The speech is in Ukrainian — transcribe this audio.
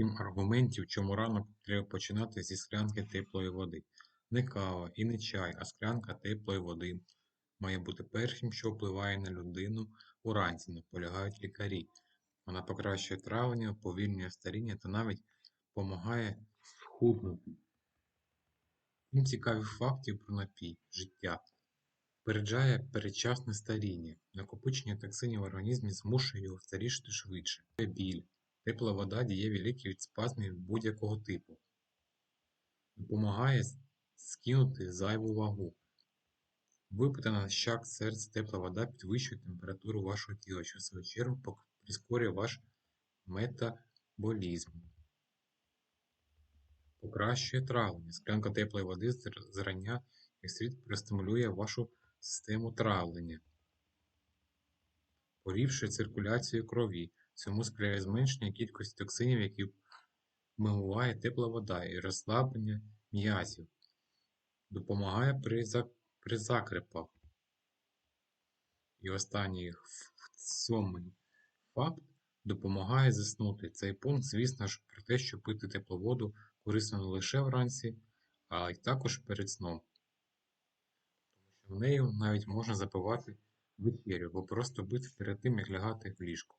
Сім аргументів, чому ранок треба починати зі склянки теплої води. Не кава і не чай, а склянка теплої води має бути першим, що впливає на людину уранці, наполягають лікарі. Вона покращує травлення, уповільнює старіння та навіть допомагає схуднути. Сім цікавих фактів про напій життя. Попереджає передчасне старіння. Накопичення токсинів в організмі змушує його старішати швидше. Біль. Тепла вода дієві ліки від спазмів будь-якого типу. Допомагає скинути зайву вагу. Випита на щак серця тепла вода підвищує температуру вашого тіла, що в свою чергу прискорює ваш метаболізм. Покращує травлення. Склянка теплої води зрання як слід простимулює вашу систему травлення. Порівшує циркуляцію крові. Цьому сприяє зменшення кількості токсинів, які вмиває тепла вода і розслаблення м'язів. Допомагає при, при закрепах. І останній сьомий факт допомагає заснути. Цей пункт, звісно ж, про те, що пити теплу воду корисно не лише вранці, а й також перед сном. Тому що в нею навіть можна запивати вечерю або просто бити перед тим, як лягати в ліжко.